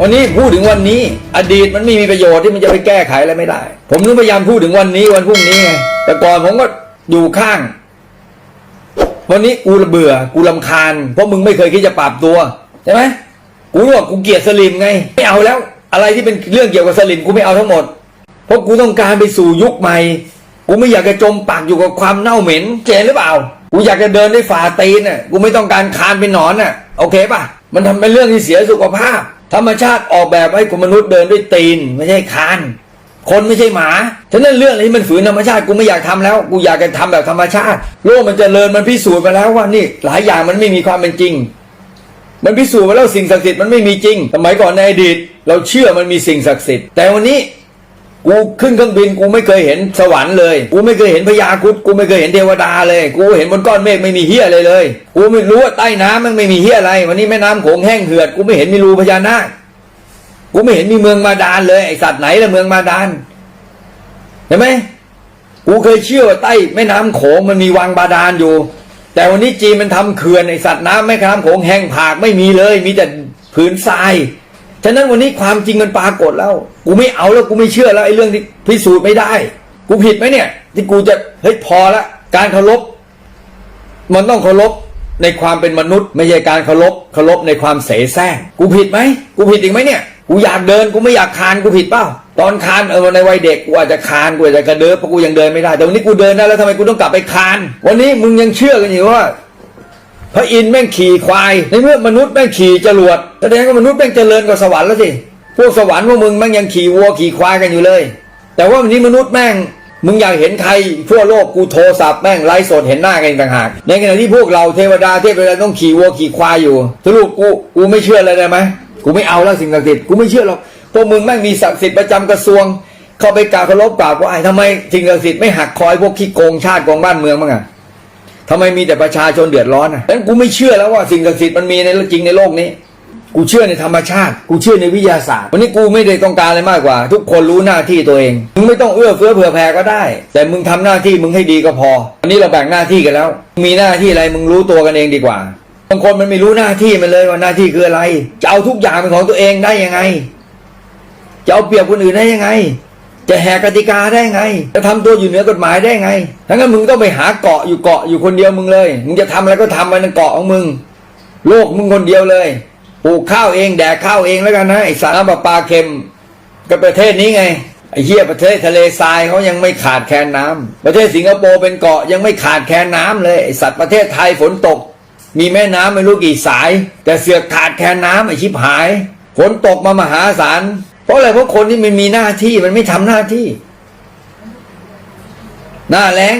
วันนี้พูดถึงวันนี้ อดีตมันไม่มีประโยชน์ที่มันจะไปแก้ไขอะไรไม่ได้ ผมนึกพยายามพูดถึงวันนี้วันพรุ่งนี้ไงแต่ก่อนผมก็อยู่ข้าง วันนี้กูเบื่อกูลำคาญ เพราะมึงไม่เคยคิดจะปรับตัวใช่ไหมกูบอกกูเกลียดสลิมไง ไม่เอาแล้ว อะไรที่เป็นเรื่องเกี่ยวกับสลิมกูไม่เอาทั้งหมด เพราะกูต้องการไปสู่ยุคใหม่ กูไม่อยากจะจมปักอยู่กับความเน่าเหม็นเจนหรือเปล่ากูอยากจะเดินด้วยฝ่าตีนน่ะกูไม่ต้องการคานเป็นหนอนน่ะโอเคป่ะมันทำเป็นเรื่องที่เสียสุขภาพ ธรรมชาติออกแบบให้คนมนุษย์เดินด้วยตีน ไม่ใช่คาน คนไม่ใช่หมา ฉะนั้นเรื่องอะไรที่มันฝืนธรรมชาติกูไม่อยากทำแล้ว กูอยากจะทำแบบธรรมชาติ โลกมันจเจริญมันพิสูจน์มาแล้วว่านี่ หลายอย่างมันไม่มีความเป็นจริง มันพิสูจน์มาแล้วสิ่งศักดิ์สิทธิ์มันไม่มีจริง สมัยก่อนในอดีต เราเชื่อมันมีสิ่งศักดิ์สิทธิ์แต่วันนี้ กูขึ้นเครื่องบินกูไม่เคยเห็นสวรรค์เลย กูไม่เคยเห็นพญาครุดกูไม่เคยเห็นเทวดาเลย กูเห็นบนก้อนเมฆไม่มีเฮียอะไรเลย กูไม่รู้ว่าใต้น้ำมันไม่มีเฮียอะไร วันนี้แม่น้ำโขงแห้งเหือด กูไม่เห็นมีรูพญานาค กูไม่เห็นมีเมืองมาดานเลยไอสัตว์ไหนละเมืองมาดานเห็นไหมกูเคยเชื่อว่าใต้แม่น้ำโขงมันมีวังบาดาลอยู่ แต่วันนี้จีนมันทำเขื่อนไอสัตว์น้ำแม่น้ำโขงแห้งผากไม่มีเลย มีแต่ผืนทราย ฉะนั้นวันนี้ความจริงมันปรากฏแล้ว กูไม่เอาแล้วกูไม่เชื่อแล้วไอ้เรื่องที่พิสูจน์ไม่ได้ กูผิดไหมเนี่ย ที่กูจะเฮ้ยพอละการเคารพมันต้องเคารพในความเป็นมนุษย์ ไม่ใช่การเคารพเคารพในความเสแสร้งกูผิดไหมกูผิดอีกไหมเนี่ยกูอยากเดินกูไม่อยากคานกูผิดเปล่าตอนคานเออในวัยเด็กกูอาจจะคานกูอาจจะกระเดิบเพราะกูยังเดินไม่ได้แต่วันนี้กูเดินได้แล้วทำไมกูต้องกลับไปคาน วันนี้มึงยังเชื่อกันอยู่ว่า พระอินทร์แม่งขี่ควายในเมื่อมนุษย์แม่งขี่จรวดแสดงว่ามนุษย์แม่งเจริญกว่าสวรรค์แล้วสิพวกสวรรค์พวกมึงแม่งยังขี่วัวขี่ควายกันอยู่เลย แต่ว่าวันนี้มนุษย์แม่งมึงอยากเห็นใครทั่วโลกกูโทรศัพท์แม่งไลฟ์สดเห็นหน้ากันต่างหาก ในขณะที่พวกเราเทวดาเทพอะไรต้องขี่วัวขี่ควายอยู่สรุปกูกูไม่เชื่อเลยได้ไหมกูไม่เอาแล้วสิ่งศักดิ์สิทธิ์กูไม่เชื่อหรอกพวกมึงแม่งมีศักดิ์สิทธิ์ประจำกระทรวง เข้าไปกราบเคารพกราบไหว้ทำไมสิ่งศักดิ์สิทธิ์ไม่หักคอยพวกขี้โกงชาติโกงบ้านเมืองบ้งอะ ทำไมมีแต่ประชาชนเดือดร้อนอะงั้นกูไม่เชื่อแล้วว่าสิ่งศักดิ์สิทธิ์มันมีในจริงในโลกนี้ กูเชื่อในธรรมชาติ กูเชื่อในวิทยาศาสตร์ วันนี้กูไม่ได้ต้องการอะไรมากกว่า ทุกคนรู้หน้าที่ตัวเอง มึงไม่ต้องเอื้อเฟื้อเผื่อแผ่ก็ได้ แต่มึงทำหน้าที่มึงให้ดีก็พอ วันนี้เราแบ่งหน้าที่กันแล้ว มีหน้าที่อะไรมึงรู้ตัวกันเองดีกว่า บางคนมันไม่รู้หน้าที่มันเลยว่าหน้าที่คืออะไร จะเอาทุกอย่างเป็นของตัวเองได้ยังไง จะเอาเปรียบคนอื่นได้ยังไง จะแหกกติกาได้ไง จะทำตัวอยู่เหนือกฎหมายได้ไงทั้งนั้นมึงต้องไปหาเกาะอยู่เกาะอยู่คนเดียวมึงเลย มึงจะทำอะไรก็ทำมันในเกาะของมึง โลกมึงคนเดียวเลย ปลูกข้าวเองแดกข้าวเองแล้วกันนะไอสารน้ำประปาเค็มก็ประเทศนี้ไงไอเหี้ยประเทศทะเลทรายเขายังไม่ขาดแคลนน้ำประเทศสิงคโปร์เป็นเกาะยังไม่ขาดแคลนน้ำเลยไอสัตว์ประเทศไทยฝนตก มีแม่น้ำไม่รู้กี่สาย แต่เสือกขาดแคลนน้ำไอชิบหายฝนตกมามหาศาล เพราะอะไรเพราะคนที่มันมีหน้าที่มันไม่ทำหน้าที่ หน้าแล้ง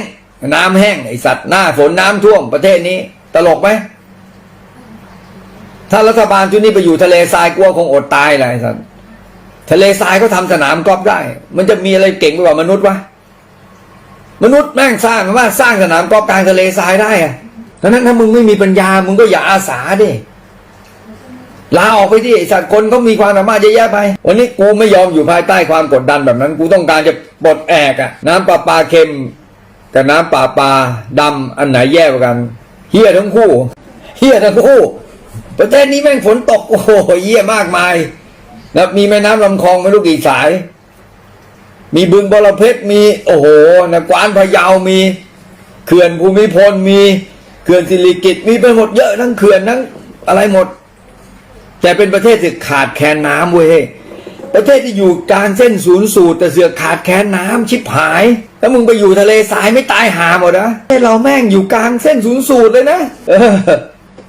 น้ำแห้งไอสัตว์หน้าฝนน้ำท่วมประเทศนี้ ตลกไหมถ้ารัฐบาลชุดนี้ไปอยู่ทะเลทรายกลัวคงอดตายเลยไอสัตว์ทะเลทรายเขาทำสนามกอล์ฟได้ มันจะมีอะไรเก่งไปกว่ามนุษย์วะมนุษย์แม่งสร้างว่าสร้างสนามกอล์ฟกลางทะเลทรายได้อะดังนั้นถ้ามึงไม่มีปัญญามึงก็อย่าอาสาดิ ลาออกไปที่ไอสัตว์คนเขามีความสามารถเยอะแยะไป วันนี้กูไม่ยอมอยู่ภายใต้ความกดดันแบบนั้น กูต้องการจะปลดแอกอะน้ำประปลาเค็มกับน้ำประปลาดำอันไหนแย่กว่ากันเฮี้ยทั้งคู่เฮี้ยทั้งคู่ ประเทศนี้แม่งฝนตกโอ้โหเยี่ยมากมายนะมีแม่น้ำลำคลองไม่รู้กี่สาย มีบึงบรเพชรมี โอ้โหนะกวานพะเยามีเขื่อนภูมิพลมีเขื่อนสิริกิตมีไปหมดเยอะทั้งเขื่อนทั้งอะไรหมด แต่เป็นประเทศที่ขาดแคลนน้ำเว้ยประเทศที่อยู่กลางเส้นศูนย์สูตร แต่เสือขาดแคลนน้ำชิบหาย แล้วมึงไปอยู่ทะเลทรายไม่ตายหาหมดนะประเทศเราแม่งอยู่กลางเส้นศูนย์สูตรเลยนะ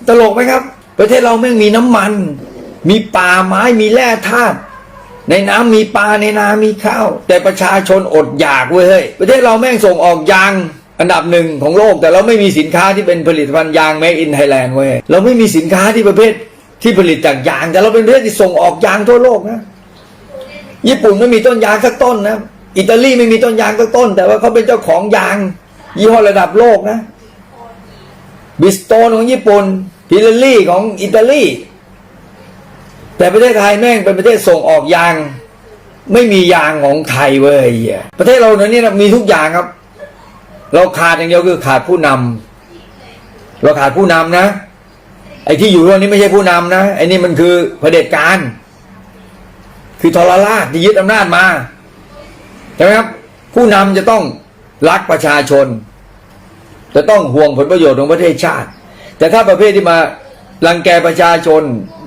ตลกไหมครับ ประเทศเราแม่งมีน้ำมัน มีป่าไม้มีแร่ธาตุในน้ำมีปลาในนามีข้าว แต่ประชาชนอดอยากเว้ยเฮ้ยประเทศเราแม่งส่งออกยางอันดับหนึ่งของโลกแต่เราไม่มีสินค้าที่เป็นผลิตภัณฑ์ยาง made in Thailand เว้ยเราไม่มีสินค้าที่ประเภท ที่ผลิตจากยาง แต่เราเป็นประเทศที่ส่งออกยางทั่วโลกนะญี่ปุ่นไม่มีต้นยางสักต้นนะอิตาลีไม่มีต้นยางสักต้น แต่ว่าเขาเป็นเจ้าของยาง ยี่ห้อระดับโลกนะบิสโตนของญี่ปุ่นพิลลี่ของอิตาลีแต่ประเทศไทยแม่งเป็นประเทศส่งออกยาง ไม่มียางของไทยเว้ยประเทศเราเนี่ยมีทุกอย่างครับ เราขาดอย่างเดียวคือขาดผู้นำเราขาดผู้นำนะ ไอ้ที่อยู่ตรงนี้ไม่ใช่ผู้นำนะไอ้นี่มันคือเผด็จการ คือทรราชที่ยึดอำนาจมาใช่ไหมครับ ผู้นำจะต้องรักประชาชน จะต้องห่วงผลประโยชน์ของประเทศชาติ แต่ถ้าประเภทที่มารังแกประชาชน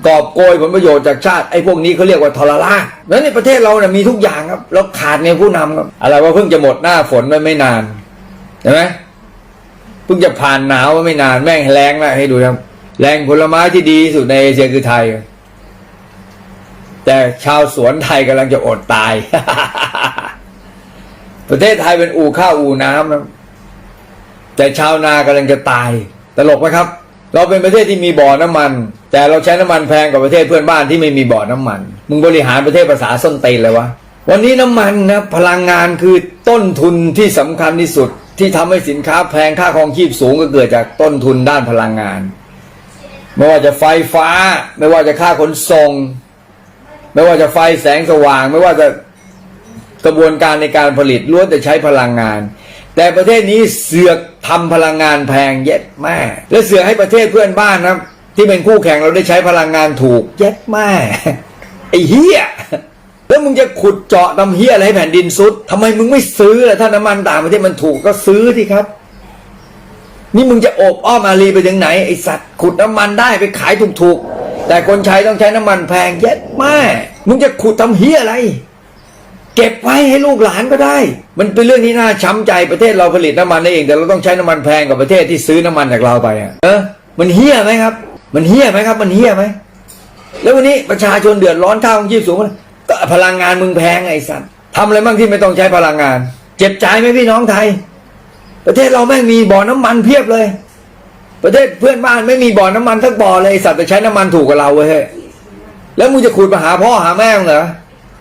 กอบโกยผลประโยชน์จากชาติไอ้พวกนี้เขาเรียกว่าทรราชแล้วในประเทศเราเนี่ยมีทุกอย่างครับเราขาดในผู้นำครับอะไรว่าเพิ่งจะหมดหน้าฝนไปไม่นานใช่ไหมเพิ่งจะผ่านหนาวไม่นานแม่งแรงแล้วให้ดูครับ แรงผลไม้ที่ดีที่สุดในเอเชียคือไทย แต่ชาวสวนไทยกำลังจะอดตาย ประเทศไทยเป็นอู่ข้าวอู่น้ำนะแต่ชาวนากำลังจะตาย ตลกไหมครับ เราเป็นประเทศที่มีบ่อน้ำมัน แต่เราใช้น้ำมันแพงกว่าประเทศเพื่อนบ้านที่ไม่มีบ่อน้ำมัน มึงบริหารประเทศภาษาส้นตีนเลยวะวันนี้น้ำมันนะพลังงานคือต้นทุนที่สำคัญที่สุด ที่ทำให้สินค้าแพงค่าครองชีพสูงก็เกิดจากต้นทุนด้านพลังงาน ไม่ว่าจะไฟฟ้า ไม่ว่าจะค่าขนส่ง ไม่ว่าจะไฟแสงสว่าง ไม่ว่าจะกระบวนการในการผลิตล้วนแต่ใช้พลังงาน แต่ประเทศนี้เสือกทำพลังงานแพงเย็ดแม่และเสือกให้ประเทศเพื่อนบ้านนะที่เป็นคู่แข่งเราได้ใช้พลังงานถูกเย็ดแม่ไอ้เฮียแล้วมึงจะขุดเจาะทำเฮียอะไรให้แผ่นดินซุดทำไมมึงไม่ซื้อล่ะถ้าน้ำมันต่างประเทศมันถูกก็ซื้อที่ครับ นี่มึงจะโอบอ้อมอารีไปถึงไหนไอสัตว์ขุดน้ำมันได้ไปขายถูกๆ แต่คนใช้ต้องใช้น้ำมันแพงเย็ดแม่มึงจะขุดทำเฮียอะไร เก็บไว้ให้ลูกหลานก็ได้ มันเป็นเรื่องที่น่าช้ำใจประเทศเราผลิตน้ำมันได้เอง แต่เราต้องใช้น้ำมันแพงกว่าประเทศที่ซื้อน้ำมันจากเราไปอะเออมันเฮี้ยไหมครับ มันเฮี้ยไหมครับ มันเฮี้ยไหมแล้ววันนี้ประชาชนเดือดร้อนค่าของชีพสูงก็พลังงานมึงแพงไอ้สัตว์ทำอะไรบ้างที่ไม่ต้องใช้พลังงาน เจ็บใจไหมพี่น้องไทย ประเทศเราแม่งมีบ่อน้ำมันเพียบเลย ประเทศเพื่อนบ้านไม่มีบ่อน้ำมันสักบ่อเลยสัตว์แต่ใช้น้ำมันถูกกว่าเราเว้ยแล้วมึงจะขุดมาหาพ่อหาแม่งเหรอ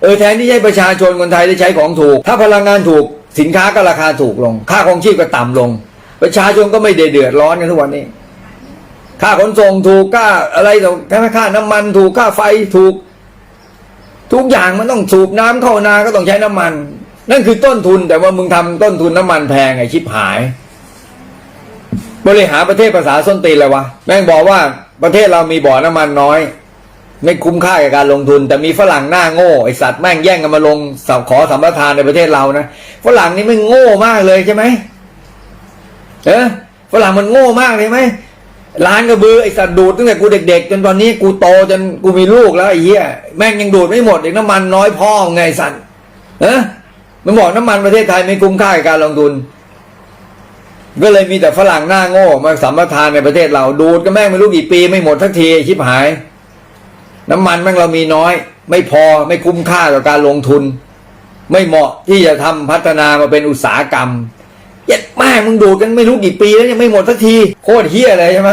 เออแทนที่ให้ประชาชนคนไทยได้ใช้ของถูก ถ้าพลังงานถูกสินค้าก็ราคาถูกลง ค่าของชีพก็ต่ำลง ประชาชนก็ไม่ได้เดือดร้อนกันทุกวันนี้ ค่าขนส่งถูกค่าอะไรต่างค่าน้ำมันถูกค่าไฟถูก ทุกอย่างมันต้องสูบน้ำเข้านาก็ต้องใช้น้ำมัน นั่นคือต้นทุนแต่ว่ามึงทำต้นทุนน้ำมันแพงไอ้ชิบหาย บริหารประเทศภาษาส้นตีนเลยวะแม่งบอกว่าประเทศเรามีบ่อน้ำมันน้อย ไม่คุ้มค่ากับการลงทุน แต่มีฝรั่งหน้าโง่ไอสัตว์แม่งแย่งกันมาลงสับขอสัมปทานในประเทศเรานะฝรั่งนี่ไม่งโง่มากเลยใช่ไหมเออฝรั่งมันโง่มากเลยไหมร้านกระบือไอสัตว์ดูดตั้งแต่กูเด็ก ๆ จนตอนนี้กูโตจนกูมีลูกแล้วไอ้เหี้ยแม่งยังดูดไม่หมดอีกน้ำมันน้อยพ่อไงไอ้สัตว์เออ มันบอกน้ำมันประเทศไทยไม่คุ้มค่ากับการลงทุน ก็เลยมีแต่ฝรั่งหน้าโง่มาสัมปทานในประเทศเราดูดก็แม่งไม่รู้กี่ปีไม่หมดทักทีชิบหาย น้ำมันแม่งเรามีน้อย ไม่พอไม่คุ้มค่ากับการลงทุน ไม่เหมาะที่จะทำพัฒนามาเป็นอุตสาหกรรมเย็ดแม่มึงดูดกันไม่รู้กี่ปีแล้วยังไม่หมดสักทีโคตรเฮี้ยเลยใช่ไหม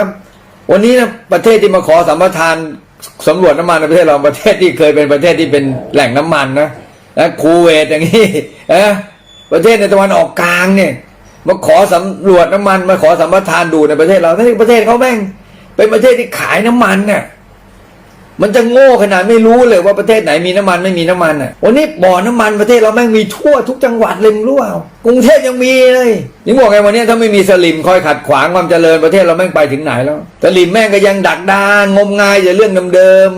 วันนี้นะประเทศที่มาขอสัมปทานสำรวจน้ำมันในประเทศเราประเทศที่เคยเป็นประเทศที่เป็นแหล่งน้ำมันนะ นะคูเวตอย่างนี้นะประเทศในตะวันออกกลางเนี่ยมาขอสำรวจน้ำมันมาขอสัมปทานดูในประเทศเราทั้งประเทศเขาแม่ง เป็นประเทศที่ขายน้ำมันเนี่ยมันจะโง่ขนาดไม่รู้เลยว่าประเทศไหนมีน้ำมันไม่มีน้ำมันอะวันนี้บ่อน้ำมันประเทศเราแม่งมีทั่วทุกจังหวัดเลยรู้เปล่ากรุงเทพยังมีเลยนี่บอกไงวันนี้ถ้าไม่มีสลิมคอยขัดขวางความเจริญประเทศเราแม่งไปถึงไหนแล้วสลิมแม่งก็ยังดักดานงมงายแต่เรื่องเดิม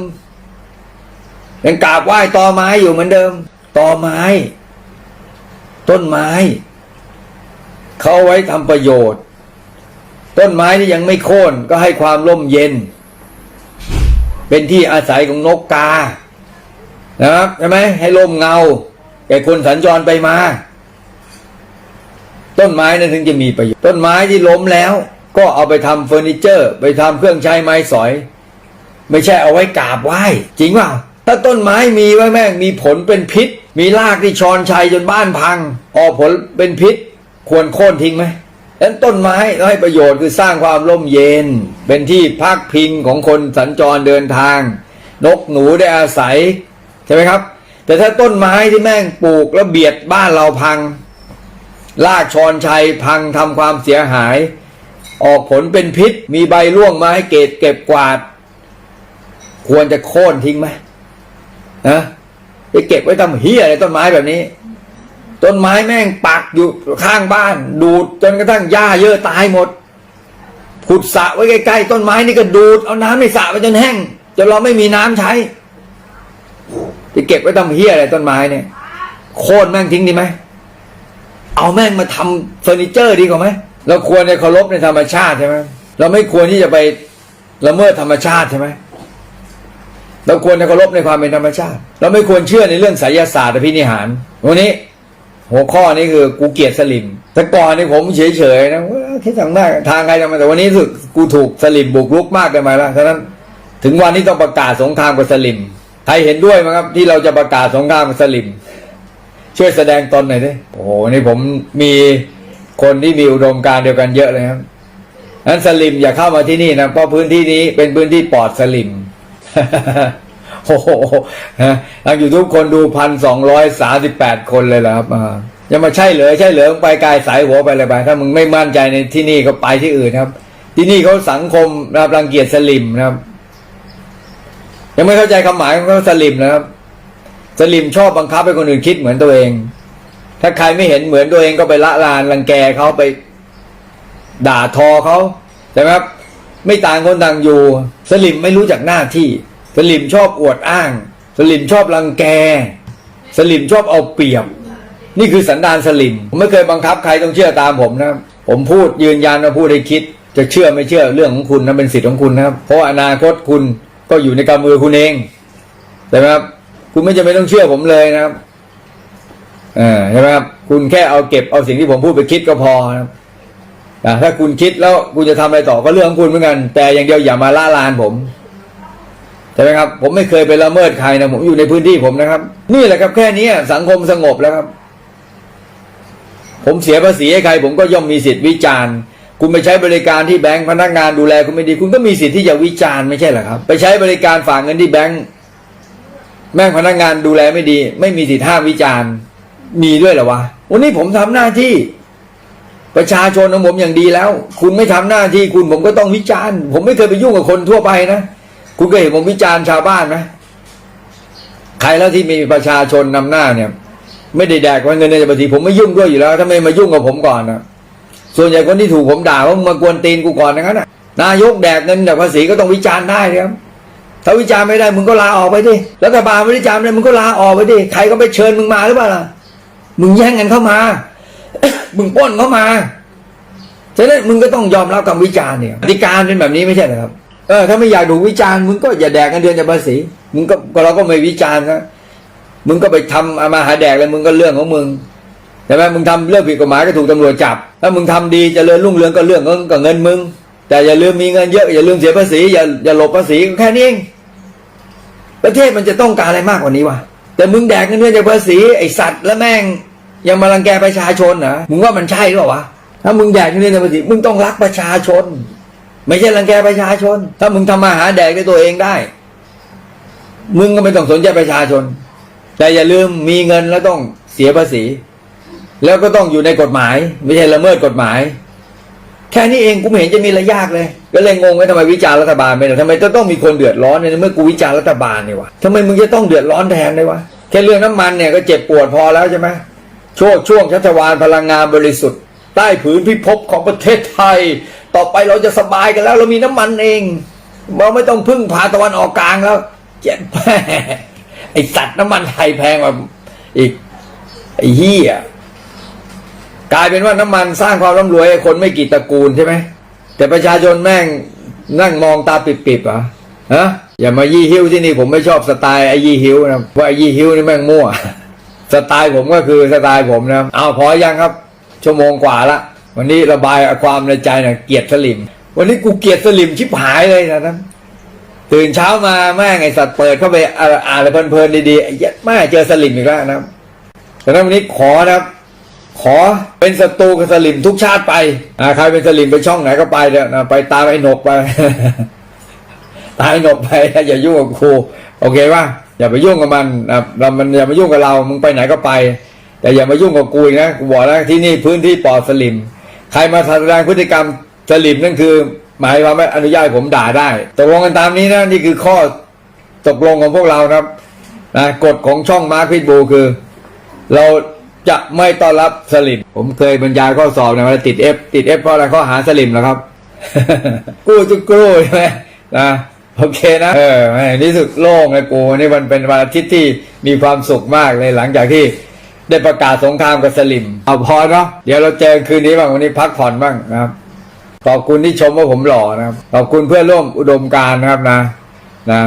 ๆยังกราบไหว้ตอไม้อยู่เหมือนเดิม ตอไม้ ต้นไม้ เขาไว้ทำประโยชน์ ต้นไม้ที่ยังไม่โค่นก็ให้ความร่มเย็น เป็นที่อาศัยของนกกา นะครับใช่ไหมให้ร่มเงา แก่คนสัญจรไปมา ต้นไม้นั้นถึงจะมีประโยชน์ ต้นไม้ที่ล้มแล้ว ก็เอาไปทำเฟอร์นิเจอร์ ไปทำเครื่องใช้ไม้สอย ไม่ใช่เอาไว้กราบไหว้ จริงเปล่า ถ้าต้นไม้มีไว้แม่งมีผลเป็นพิษ มีรากที่ชอนชัยจนบ้านพัง ออกผลเป็นพิษ ควรโค่นทิ้งไหมดังนั้นต้นไม้ให้ประโยชน์คือสร้างความร่มเย็น เป็นที่พักพิงของคนสัญจรเดินทาง นกหนูได้อาศัย ใช่ไหมครับ แต่ถ้าต้นไม้ที่แม่งปลูกแล้วเบียดบ้านเราพังลากชอนชัยพังทำความเสียหาย ออกผลเป็นพิษ มีใบร่วงมาให้เกตเก็บกวาด ควรจะโค่นทิ้งไหม นะไปเก็บไว้ทำเฮียอะไรต้นไม้แบบนี้ ต้นไม้แม่งปักอยู่ข้างบ้าน ดูดจนกระทั่งหญ้าเยอะตายหมดขุดสระไว้ใกล้ๆต้นไม้นี่ก็ดูดเอาน้ำในสระไปจนแห้งจนเราไม่มีน้ำใช้จจะเก็บไว้ทำเฮียอะไรต้นไม้เนี่ย โค่นแม่งทิ้งดีไหมเอาแม่งมาทำเฟอร์นิเจอร์ดีกว่าไหมเราควรจะเคารพในธรรมชาติใช่ไหมเราไม่ควรที่จะไปละเมิดธรรมชาติใช่ไหม เราควรจะเคารพในความเป็นธรรมชาติ เราไม่ควรเชื่อในเรื่องไสยศาสตร์อภินิหารวันนี้ หัวข้อนี้คือกูเกลียดสลิม แต่ก่อนนี่ผมเฉยๆนะคิดทางได้ทางใครทางมันแต่วันนี้รู้สึกกูถูกสลิมบุกรุกมากเกินไปแล้วฉะนั้นถึงวันนี้ต้องประกาศสงครามกับสลิมใครเห็นด้วยไหมครับ ที่เราจะประกาศสงครามกับสลิมช่วยแสดงตนหน่อยดิโอ้โหนี่ผมมีคนที่มีอุดมการเดียวกันเยอะเลยครับนั้นสลิมอย่าเข้ามาที่นี่นะเพราะพื้นที่นี้เป็นพื้นที่ปลอดสลิม โอ้โหนะทางยูทูบคนดูพันสองร้อยสาสิบแปดคนเลยเหรอครับอ่าย่ามาใช่เหรอใช่เหรองไปไกลสายหัวไปเลยไปถ้ามึงไม่มั่นใจในที่นี่ก็ไปที่อื่นครับ ที่นี่เขาสังคมนะครับรังเกียจสลิมนะครับ ยังไม่เข้าใจคำหมายของเขาสลิมนะครับ สลิมชอบบังคับให้คนอื่นคิดเหมือนตัวเอง ถ้าใครไม่เห็นเหมือนตัวเองก็ไปละลานรังแกเขาไป ด่าทอเขาใช่ไหมครับ ไม่ต่างคนต่างอยู่ สลิมไม่รู้จักหน้าที่ สลิมชอบอวดอ้าง สลิมชอบรังแก สลิมชอบเอาเปรียบ นี่คือสันดานสลิมผมไม่เคยบังคับใครต้องเชื่อตามผมนะครับผมพูดยืนยันว่าพูดให้คิด จะเชื่อไม่เชื่อเรื่องของคุณนะเป็นสิทธิ์ของคุณนะครับ เพราะอนาคตคุณก็อยู่ในกำมือคุณเองใช่ไหมครับคุณไม่จำเป็นต้องเชื่อผมเลยนะครับเออใช่ไหมครับคุณแค่เอาเก็บเอาสิ่งที่ผมพูดไปคิดก็พอนะครับถ้าคุณคิดแล้วคุณจะทำอะไรต่อก็เรื่องของคุณเหมือนกัน แต่อย่างเดียวอย่ามาล่าลานผม ช่ไหมครับผมไม่เคยไปละเมิดใครนะผมอยู่ในพื้นที่ผมนะครับ นี่แหละครับแค่นี้สังคมสงบแล้วครับ ผมเสียภาษีให้ใคร ผมก็ย่อมมีสิทธิ์วิจารณ์ คุณไปใช้บริการที่แบงค์พนักงานดูแลคุณไม่ดี คุณก็มีสิทธิ์ที่จะวิจารณ์ไม่ใช่เหรอครับ ไปใช้บริการฝากเงินที่แบงค์แม่งพนักงานดูแลไม่ดี ไม่มีสิทธิ์ห้ามวิจารณ์ มีด้วยเหรอวะวันนี้ผมทำหน้าที่ ประชาชนของผมอย่างดีแล้ว คุณไม่ทำหน้าที่คุณผมก็ต้องวิจารณ์ ผมไม่เคยไปยุ่งกับคนทั่วไปนะ คุณเคยเห็นผมวิจารณ์ชาวบ้านไหมใครแล้วที่มีประชาชนนำหน้าเนี่ย ไม่ได้แดกว่าเงินในบัญชีผมไม่ยุ่งด้วยอยู่แล้วถ้าไม่มายุ่งกับผมก่อนนะส่วนใหญ่คนที่ถูกผมด่าว่ามึงมากวนตีนกูก่อนอย่างนั้นนะนายกแดกเงินจากภาษีก็ต้องวิจารณ์ได้ครับถ้าวิจารณ์ไม่ได้มึงก็ลาออกไปดิรัฐบาลไม่วิจารณ์ไม่ได้มึงก็ลาออกไปดิใครก็ไปเชิญมึงมาหรือเปล่าล่ะมึงแย่งกันเข้ามา มึงป้นเข้ามาฉะนั้นมึงก็ต้องยอมรับคำวิจารณ์เนี่ยกติการเป็นแบบนี้ไม่ใช่เหรอครับ เออถ้าไม่อยากถูวิจารณ์มึงก็อย่าแดกเงินเดือนจาภาษีมึงก็กเราก็ไม่วิจารณ์นะมึงก็ไปทำเอามาหาแดกเลยมึงก็เรื่องของมึงใช่ไหมมึงทำเรื่องผิดกฎหมายก็ถูกตำรวจจับ ถ้ามึงทำดีเจริญรุ่งเรืองก็เรื่องกับเงินมึง แต่อย่าลืมมีเงินเยอะอย่าลืมเสียภาษีอย่าอย่าหลบภาษีแค่นี้เองประเทศมันจะต้องการอะไรมากกว่านี้วะแต่มึงแดกเงินเดือนจากภาษีไอสัตว์แล้วแม่งยังมารังแกประชาชนนะมึงว่ามันใช่หรือเปล่าวะถ้ามึงแดกเงินเดือนจากภาษีมึงต้องรักประชาชน ไม่ใช่รังแกประชาชน ถ้ามึงทำมาหาแดกด้วยตัวเองได้ มึงก็ไม่ต้องสนใจประชาชน แต่อย่าลืมมีเงินแล้วต้องเสียภาษี แล้วก็ต้องอยู่ในกฎหมาย ไม่ใช่ละเมิดกฎหมาย แค่นี้เองกูไม่เห็นจะมีอะไรยากเลย ก็เลยงงว่าทำไมวิจารณ์รัฐบาลไม่ได้ทำไมจะต้องมีคนเดือดร้อนในเมื่อกูวิจารณ์รัฐบาลเนี่ยวะทำไมมึงจะต้องเดือดร้อนแทนเลยวะแค่เรื่องน้ำมันเนี่ยก็เจ็บปวดพอแล้วใช่ไหมช่วงช่วงชัชวานพลังงานบริสุทธิ์ใต้ผืนพิภพของประเทศไทย ต่อไปเราจะสบายกันแล้ว เรามีน้ำมันเอง เราไม่ต้องพึ่งพาตะวันออกกลางแล้ว เจ็บแม่ไอสัตว์น้ำมันไทยแพงกว่าอีกไอ้เหี้ยกลายเป็นว่าน้ำมันสร้างความร่ำรวยให้คนไม่กี่ตระกูลใช่ไหมแต่ประชาชนแม่งนั่งมองตาปิบๆเหรอฮะอย่ามายี่หิ้วที่นี่ผมไม่ชอบสไตล์ไอ้ยี่หิ้วนะเพราะไอ้ยี่หิ้วนี่แม่งมั่ว สไตล์ผมก็คือสไตล์ผมนะเอาพอยังครับ ชั่วโมงกว่าละ วันนี้ระบายความในใจนะเกียดสลิม วันนี้กูเกียดสลิมชิบหายเลยนะท่านตื่นเช้ามาแม่งไอสัตว์เปิดเข้าไปอ่านอะไรเพลินๆดีๆไอ้เหี้ยแม่เจอสลิมอีกแล้วนะครับแต่นั้นวันนี้ขอนะครับ ขอเป็นศัตรูกับสลิมทุกชาติไปอ่าใครเป็นสลิมไปช่องไหนก็ไปเถอะนะไปตามไอ้หนกไป ตายหนกไปอย่ายุ่งกับครูโอเคป่ะอย่าไปยุ่งกับมันนะเรามันอย่ามายุ่งกับเรามึงไปไหนก็ไป แต่อย่ามายุ่งกับกูนะกูบอกแล้วที่นี่พื้นที่ปลอดสลิม ใครมาแสดงพฤติกรรมสลิมนั่นคือ หมายความว่าอนุญาตให้ผมด่าได้ตกลงกันตามนี้นะนี่คือข้อตกลงของพวกเราครับนะกฎของช่องมาร์คพิทบูคือ เราจะไม่ต้อนรับสลิมผมเคยบรรยายข้อสอบนะว่าติดเอฟติดเอฟเพราะอะไรข้อหาสลิมนะครับ กู้จุกกู้ใช่ไหมนะโอเคนะเออแม่นี่สุดโล่งเลยกูนี่มันเป็นวันอาทิตย์ที่มีความสุขมากเลยหลังจากที่ ได้ประกาศสงครามกับสลิม เอาพอเนาะเดี๋ยวเราเจอคืนนี้บ้างวันนี้พักผ่อนบ้างนะครับ ขอบคุณที่ชมว่าผมหล่อนะครับ ขอบคุณเพื่อนร่วมอุดมการณ์นะครับนะนะ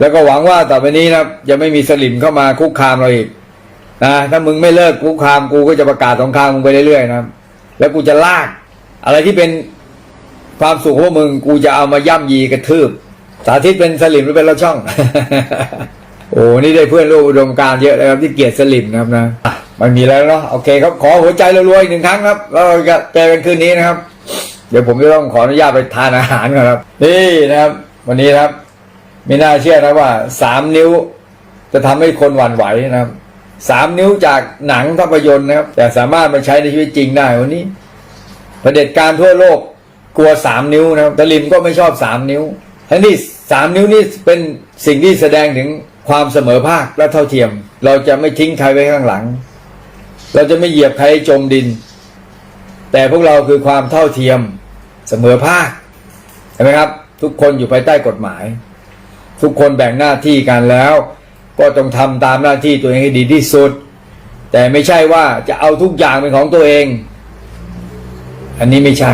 แล้วก็หวังว่าต่อไปนี้นะครับจะไม่มีสลิมเข้ามาคุกคามเราอีกนะถ้ามึงไม่เลิกคุกคามกูก็จะประกาศสงครามมึงไปเรื่อยๆนะครับ แล้วกูจะลาก อะไรที่เป็นความสุขของพวกมึงกูจะเอามาย่ำยีกระทืบ สาธิตเป็นสลิมหรือเป็นเราช่อง โอ้นี่ได้เพื่อนร่วมอุดมการเยอะเลยครับที่เกียดสลิมนะครับนะมันมีแล้วเนาะโอเคครับขอหัวใจรัวๆหนึ่งครั้งครับแล้วเราจะเจอกันคืนนี้นะครับ เดี๋ยวผมจะต้องขออนุญาตไปทานอาหารก่อนครับนี่นะครับ วันนี้นะครับไม่น่าเชื่อนะว่าสามนิ้ว จะทำให้คนหวั่นไหวนะครับสามนิ้วจากหนังภาพยนตร์นะครับ แต่สามารถมาใช้ในชีวิตจริงได้วันนี้ประเด็จการทั่วโลกกลัวสามนิ้วนะครับตะลิมก็ไม่ชอบสามนิ้วทั้งนี้สามนิ้วนี่เป็นสิ่งที่แสดงถึง ความเสมอภาคและเท่าเทียม เราจะไม่ทิ้งใครไว้ข้างหลัง เราจะไม่เหยียบใครให้จมดิน แต่พวกเราคือความเท่าเทียมเสมอภาคเห็นไหมครับ ทุกคนอยู่ภายใต้กฎหมาย ทุกคนแบ่งหน้าที่กันแล้ว ก็ต้องทำตามหน้าที่ตัวเองให้ดีที่สุด แต่ไม่ใช่ว่าจะเอาทุกอย่างเป็นของตัวเอง อันนี้ไม่ใช่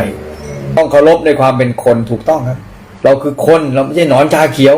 ต้องเคารพในความเป็นคนถูกต้องครับ เราคือคนเราไม่ใช่หนอนชาเขียว